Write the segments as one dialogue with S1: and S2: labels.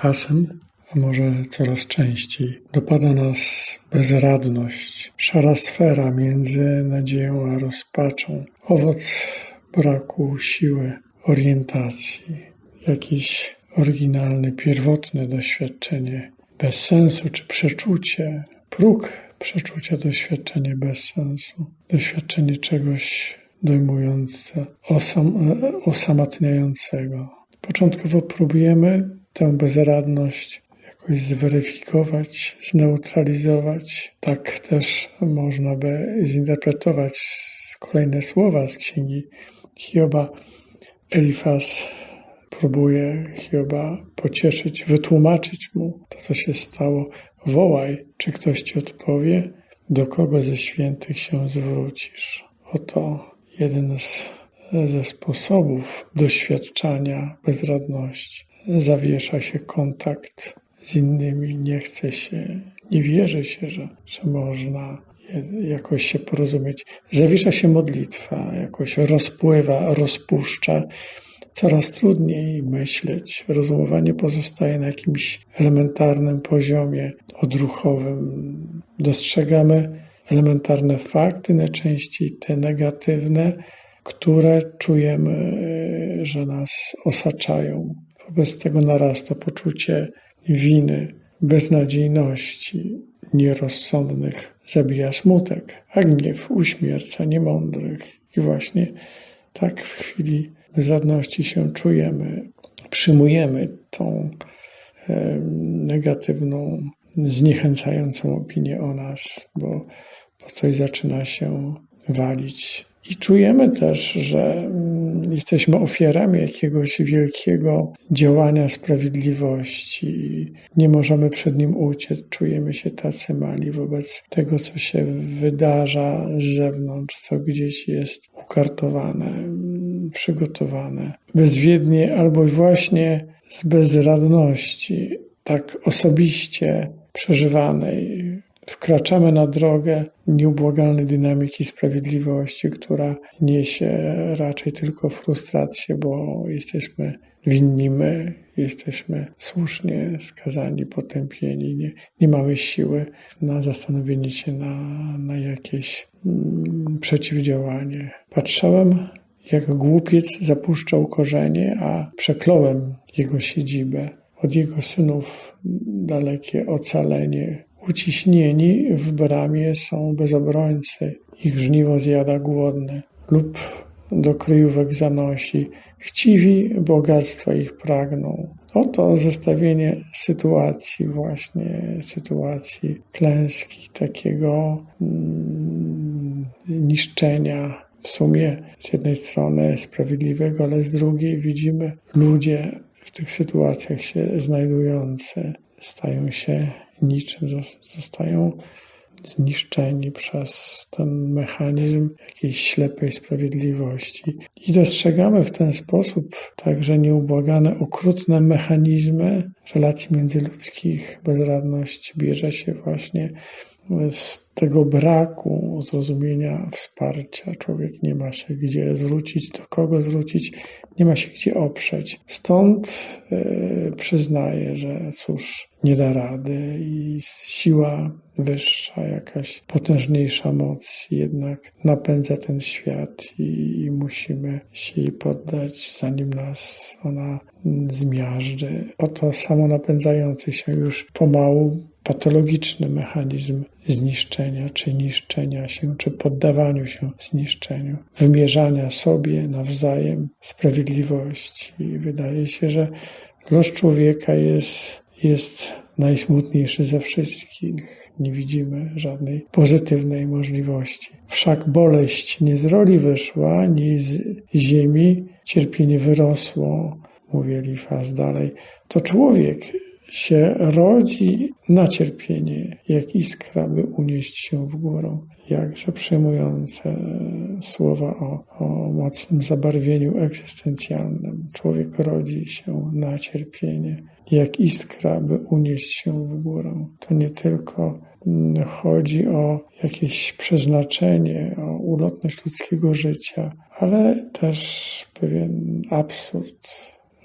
S1: Czasem, a może coraz częściej, dopada nas bezradność, szara sfera między nadzieją a rozpaczą, owoc braku siły, orientacji, jakieś oryginalne, pierwotne doświadczenie bez sensu czy przeczucie, próg przeczucia, doświadczenie bez sensu, doświadczenie czegoś dojmujące, osam, osamotniającego. Początkowo próbujemy tę bezradność jakoś zweryfikować, zneutralizować. Tak też można by zinterpretować kolejne słowa z księgi Hioba. Elifas próbuje Hioba pocieszyć, wytłumaczyć mu to, co się stało. Wołaj, czy ktoś ci odpowie, do kogo ze świętych się zwrócisz. Oto jeden z, ze sposobów doświadczania bezradności. Zawiesza się kontakt z innymi, nie chce się, nie wierzy się, że, że można jakoś się porozumieć. Zawiesza się modlitwa, jakoś rozpływa, rozpuszcza. Coraz trudniej myśleć. Rozumowanie pozostaje na jakimś elementarnym poziomie odruchowym. Dostrzegamy elementarne fakty, najczęściej te negatywne, które czujemy, że nas osaczają. Wobec tego narasta poczucie winy, beznadziejności, nierozsądnych zabija smutek, a gniew uśmierca niemądrych. I właśnie tak w chwili bezradności się czujemy, przyjmujemy tą e, negatywną, zniechęcającą opinię o nas, bo, bo coś zaczyna się walić i czujemy też, że mm, jesteśmy ofiarami jakiegoś wielkiego działania sprawiedliwości. Nie możemy przed nim uciec. Czujemy się tacy mali wobec tego, co się wydarza z zewnątrz, co gdzieś jest ukartowane, mm, przygotowane. Bezwiednie albo właśnie z bezradności, tak osobiście przeżywanej, wkraczamy na drogę nieubłagalnej dynamiki sprawiedliwości, która niesie raczej tylko frustrację, bo jesteśmy winni my, jesteśmy słusznie skazani, potępieni, nie, nie mamy siły na zastanowienie się na, na jakieś mm, przeciwdziałanie. Patrzałem, jak głupiec zapuszczał korzenie, a przekląłem jego siedzibę. Od jego synów dalekie ocalenie Uciśnieni w bramie są bezobrońcy, ich żniwo zjada głodny lub do kryjówek zanosi. Chciwi bogactwa ich pragną. Oto zestawienie sytuacji, właśnie sytuacji klęski, takiego mm, niszczenia. W sumie z jednej strony sprawiedliwego, ale z drugiej widzimy ludzie w tych sytuacjach się znajdujące stają się niczym, zostają zniszczeni przez ten mechanizm jakiejś ślepej sprawiedliwości. I dostrzegamy w ten sposób także nieubłagane, okrutne mechanizmy relacji międzyludzkich. Bezradność bierze się właśnie z tego braku zrozumienia, wsparcia. Człowiek nie ma się gdzie zwrócić, do kogo zwrócić, nie ma się gdzie oprzeć. Stąd yy, przyznaję, że cóż, nie da rady i siła wyższa, jakaś potężniejsza moc jednak napędza ten świat i, i musimy się jej poddać, zanim nas ona zmiażdży. Oto samo napędzający się już pomału patologiczny mechanizm zniszczenia, czy niszczenia się, czy poddawaniu się zniszczeniu, wymierzania sobie nawzajem sprawiedliwości. I wydaje się, że los człowieka jest, jest najsmutniejszy ze wszystkich. Nie widzimy żadnej pozytywnej możliwości. Wszak boleść nie z roli wyszła, nie z ziemi, cierpienie wyrosło, mówi Elifaz dalej. To człowiek się rodzi na cierpienie, jak iskra, by unieść się w górę. Jakże przejmujące słowa o, o mocnym zabarwieniu egzystencjalnym. Człowiek rodzi się na cierpienie, jak iskra, by unieść się w górę. To nie tylko mm, chodzi o jakieś przeznaczenie, o ulotność ludzkiego życia, ale też pewien absurd.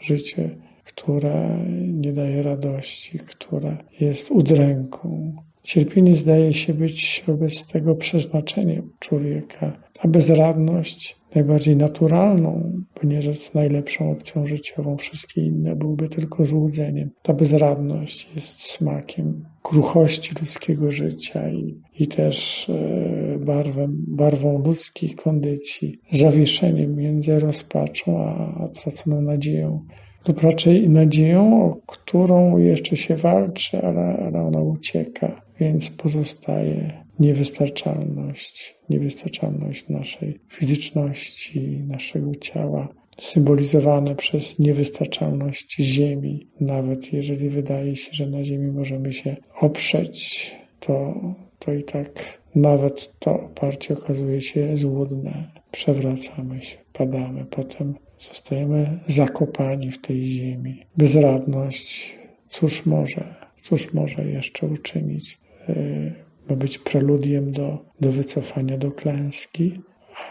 S1: Życie które nie daje radości, które jest udręką. Cierpienie zdaje się być wobec tego przeznaczeniem człowieka, a bezradność najbardziej naturalną, rzec najlepszą opcją życiową. Wszystkie inne byłby tylko złudzeniem. Ta bezradność jest smakiem kruchości ludzkiego życia i, i też e, barwem, barwą ludzkiej kondycji, zawieszeniem między rozpaczą a, a traconą nadzieją lub raczej nadzieją, o którą jeszcze się walczy, ale, ale ona ucieka, więc pozostaje niewystarczalność, niewystarczalność naszej fizyczności, naszego ciała, symbolizowane przez niewystarczalność Ziemi. Nawet jeżeli wydaje się, że na Ziemi możemy się oprzeć, to, to i tak nawet to oparcie okazuje się złudne. Przewracamy się, padamy, potem zostajemy zakopani w tej ziemi. Bezradność, cóż może, cóż może jeszcze uczynić? Y, ma być preludiem do, do wycofania do klęski,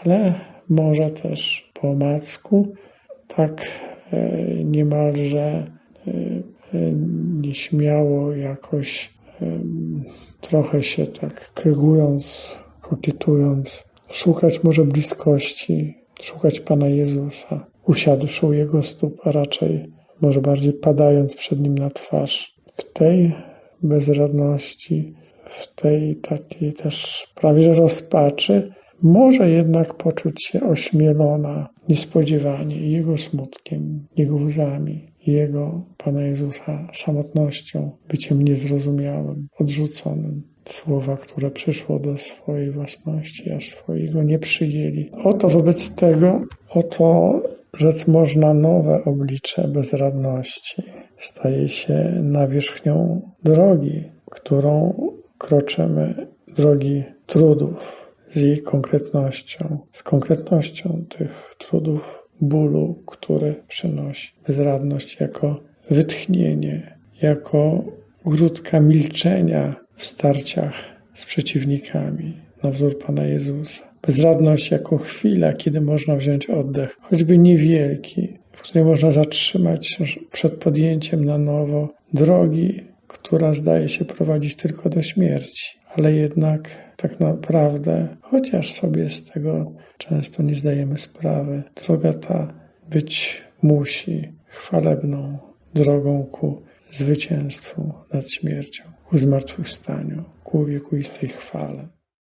S1: ale może też po omacku, tak y, niemalże y, nieśmiało jakoś trochę się tak krygując, kokietując, szukać może bliskości, szukać Pana Jezusa, usiadłszy u Jego stóp, a raczej może bardziej padając przed Nim na twarz. W tej bezradności, w tej takiej też prawie że rozpaczy, może jednak poczuć się ośmielona niespodziewanie Jego smutkiem, Jego łzami, Jego, Pana Jezusa, samotnością, byciem niezrozumiałym, odrzuconym. Słowa, które przyszło do swojej własności, a swojego nie przyjęli. Oto wobec tego, oto rzec można nowe oblicze bezradności. Staje się nawierzchnią drogi, którą kroczymy, drogi trudów, z jej konkretnością, z konkretnością tych trudów, bólu, który przynosi. Bezradność jako wytchnienie, jako grudka milczenia w starciach z przeciwnikami, na wzór Pana Jezusa. Bezradność jako chwila, kiedy można wziąć oddech, choćby niewielki, w której można zatrzymać przed podjęciem na nowo drogi, która zdaje się prowadzić tylko do śmierci, ale jednak tak naprawdę, chociaż sobie z tego często nie zdajemy sprawy, droga ta być musi chwalebną drogą ku zwycięstwu nad śmiercią, ku zmartwychwstaniu, ku wiekuistej chwale.